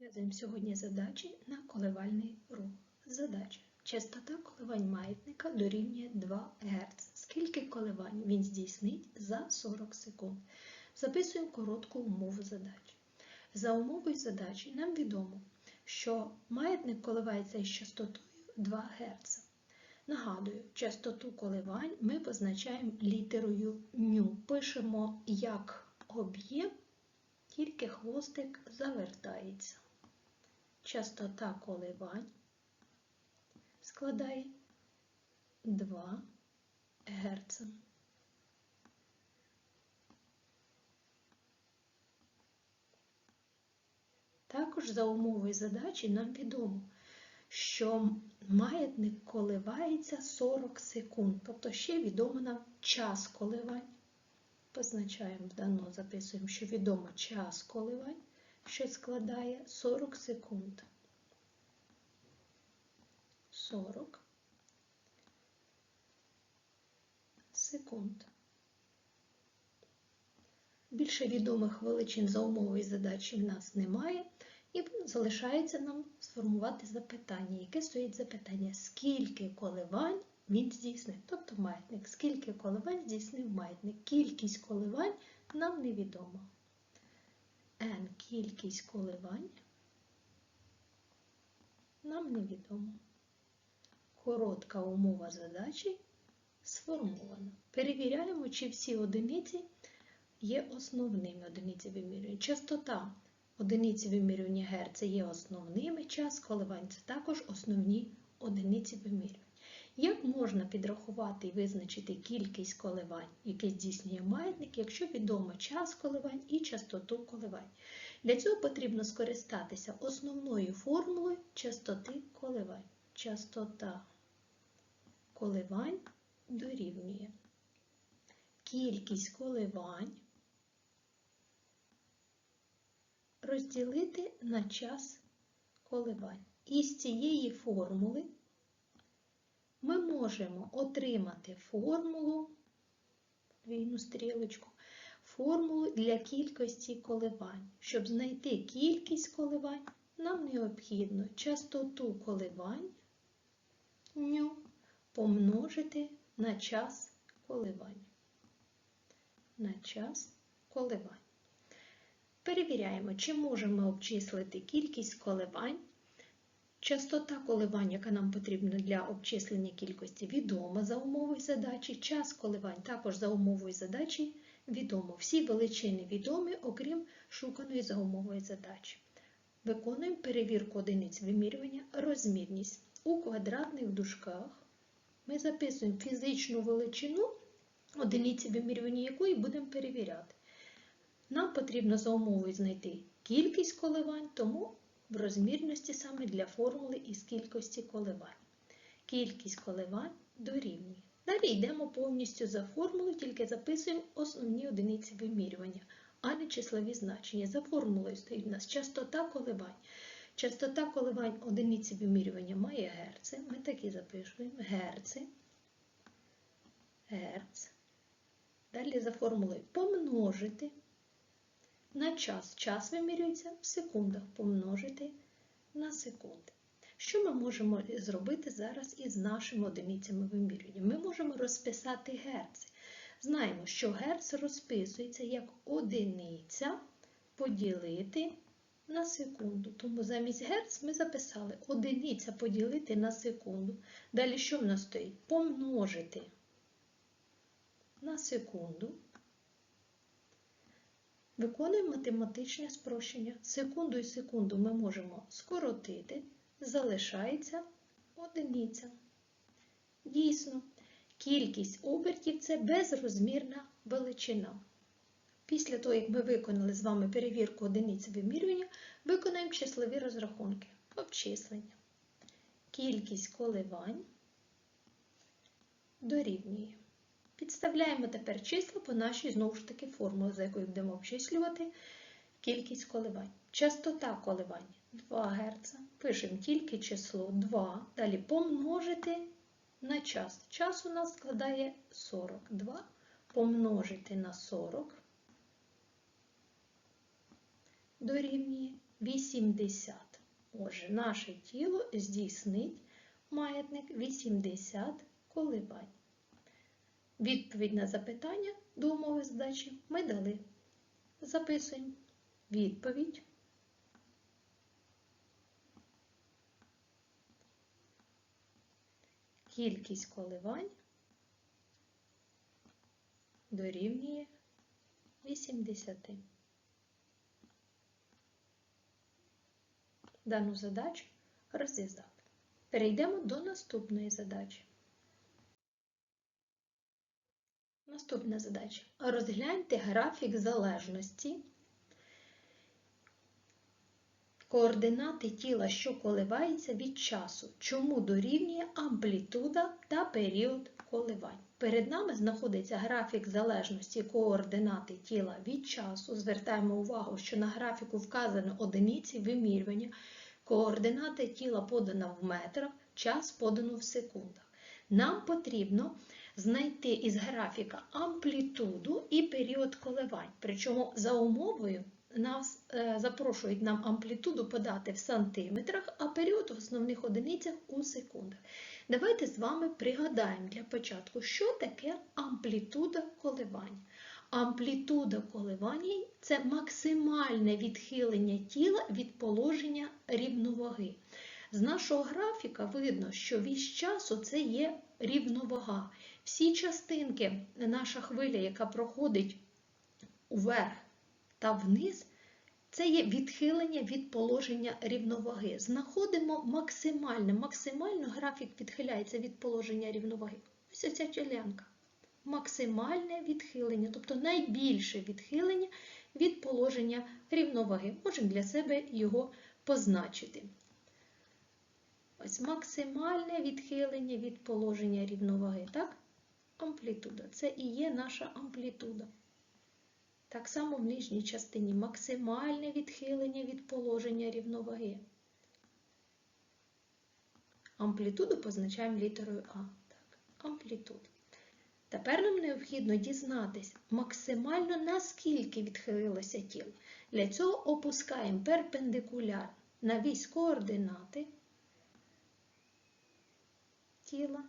Розв'язуємо сьогодні задачі на коливальний рух. Задача. Частота коливань маятника дорівнює 2 Гц. Скільки коливань він здійснить за 40 секунд? Записуємо коротку умову задачі. За умовою задачі нам відомо, що маятник коливається із частотою 2 Гц. Нагадую, частоту коливань ми позначаємо літерою ню. Пишемо як об'єм, тільки хвостик завертається. Частота коливань складає 2 Гц. Також за умовою задачі нам відомо, що маятник коливається 40 секунд, тобто ще відомо нам час коливань. Позначаємо дано, записуємо, що відомо час коливань, що складає 40 секунд. 40 секунд. Більше відомих величин за умовою задачі в нас немає, і залишається нам сформувати запитання. Яке стоїть запитання? Скільки коливань він здійснив? Тобто маятник. Скільки коливань здійснив маятник? Кількість коливань нам невідомо. N кількість коливань нам невідомо. Коротка умова задачі сформована. Перевіряємо, чи всі одиниці є основними одиниці вимірювання. Частота одиниці вимірювання Гц є основними, час коливань це також основні одиниці вимірювання. Як можна підрахувати і визначити кількість коливань, які здійснює маятник, якщо відомо час коливань і частоту коливань? Для цього потрібно скористатися основною формулою частоти коливань. Частота коливань дорівнює кількість коливань розділити на час коливань. Із цієї формули ми можемо отримати формулу, війну стрілочку, формулу для кількості коливань. Щоб знайти кількість коливань, нам необхідно частоту коливань помножити на час коливань. На час коливань. Перевіряємо, чи можемо обчислити кількість коливань. Частота коливань, яка нам потрібна для обчислення кількості, відома за умовою задачі. Час коливань також за умовою задачі відомо. Всі величини відомі, окрім шуканої за умовою задачі. Виконуємо перевірку одиниць вимірювання розмірність. У квадратних дужках ми записуємо фізичну величину, одиниці вимірювання якої будемо перевіряти. Нам потрібно за умовою знайти кількість коливань, тому в розмірності саме для формули із кількості коливань. Кількість коливань дорівнює. Далі йдемо повністю за формулою, тільки записуємо основні одиниці вимірювання, а не числові значення. За формулою стоїть у нас частота коливань. Частота коливань одиниці вимірювання має герци. Ми такі запишуємо герци. Герц. Далі за формулою помножити на час. Час вимірюється в секундах, помножити на секунди. Що ми можемо зробити зараз із нашими одиницями вимірювання? Ми можемо розписати герци. Знаємо, що герц розписується як одиниця поділити на секунду. Тому замість герц ми записали одиниця поділити на секунду. Далі що в нас стоїть? Помножити на секунду. Виконуємо математичне спрощення. Секунду і секунду ми можемо скоротити, залишається одиниця. Дійсно, кількість обертів це безрозмірна величина. Після того, як ми виконали з вами перевірку одиниці вимірювання, виконаємо числові розрахунки, обчислення. Кількість коливань дорівнює. Підставляємо тепер числа по нашій, знову ж таки, формулі, за якою будемо обчислювати кількість коливань. Частота коливань 2 Гц. Пишемо тільки число 2. Далі помножити на час. Час у нас складає 42. Помножити на 40 дорівнює 80. Отже, наше тіло здійснить маятник 80 коливань. Відповідь на запитання до умови задачі ми дали. Записуємо відповідь. Кількість коливань дорівнює 80. Дану задачу розв'язали. Перейдемо до наступної задачі. Наступна задача. Розгляньте графік залежності координати тіла, що коливається від часу, чому дорівнює амплітуда та період коливань. Перед нами знаходиться графік залежності координати тіла від часу. Звертаємо увагу, що на графіку вказано одиниці вимірювання, координати тіла подано в метрах, час подано в секундах. Нам потрібно знайти із графіка амплітуду і період коливань. Причому за умовою нас е, запрошують нам амплітуду подати в сантиметрах, а період в основних одиницях у секундах. Давайте з вами пригадаємо для початку, що таке амплітуда коливань. Амплітуда коливань – це максимальне відхилення тіла від положення рівноваги. З нашого графіка видно, що вісь часу це є рівновага. Всі частинки, наша хвиля, яка проходить уверх та вниз, це є відхилення від положення рівноваги. Знаходимо максимальне, максимально графік відхиляється від положення рівноваги. Ось ця ділянка. Максимальне відхилення, тобто найбільше відхилення від положення рівноваги. Можемо для себе його позначити. Ось максимальне відхилення від положення рівноваги. Так? Амплітуда. Це і є наша амплітуда. Так само в нижній частині максимальне відхилення від положення рівноваги. Амплітуду позначаємо літерою А. Так, амплітуда. Тепер нам необхідно дізнатися максимально наскільки відхилилося тіло. Для цього опускаємо перпендикуляр на вісь координати тіла.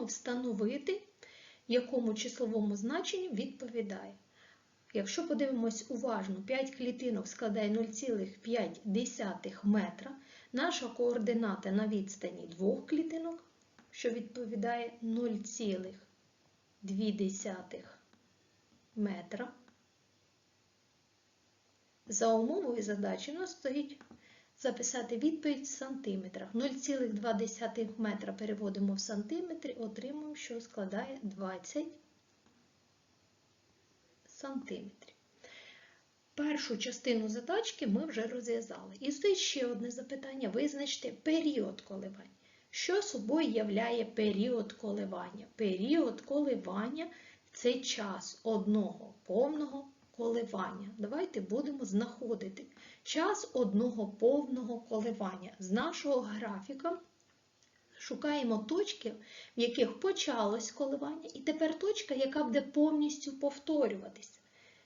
Маємо встановити, якому числовому значенню відповідає. Якщо подивимось уважно, 5 клітинок складає 0,5 метра, наша координата на відстані 2 клітинок, що відповідає 0,2 метра. За умовою задачі у нас стоїть записати відповідь в сантиметрах. 0,2 метра переводимо в сантиметри, отримуємо, що складає 20 сантиметрів. Першу частину задачки ми вже розв'язали. І стоїть ще одне запитання: визначте період коливань. Що собою являє період коливання? Період коливання це час одного повного коливання. Давайте будемо знаходити час одного повного коливання. З нашого графіка шукаємо точки, в яких почалось коливання, і тепер точка, яка буде повністю повторюватися.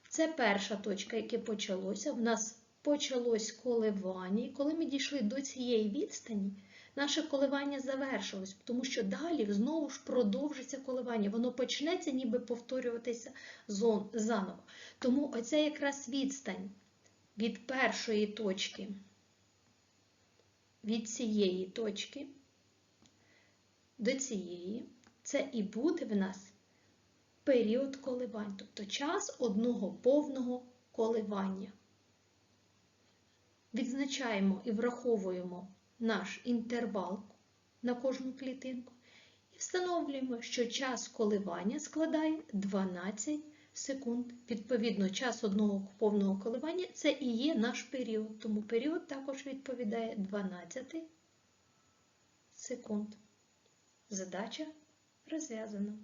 Це перша точка, яка почалося. В нас почалось коливання, і коли ми дійшли до цієї відстані, наше коливання завершилось, тому що далі знову ж продовжиться коливання. Воно почнеться ніби повторюватися заново. Тому оця якраз відстань від першої точки, від цієї точки до цієї, це і буде в нас період коливань, тобто час одного повного коливання. Відзначаємо і враховуємо наш інтервал на кожну клітинку і встановлюємо, що час коливання складає 12 секунд. Відповідно, час одного повного коливання це і є наш період, тому період також відповідає 12 секунд. Задача розв'язана.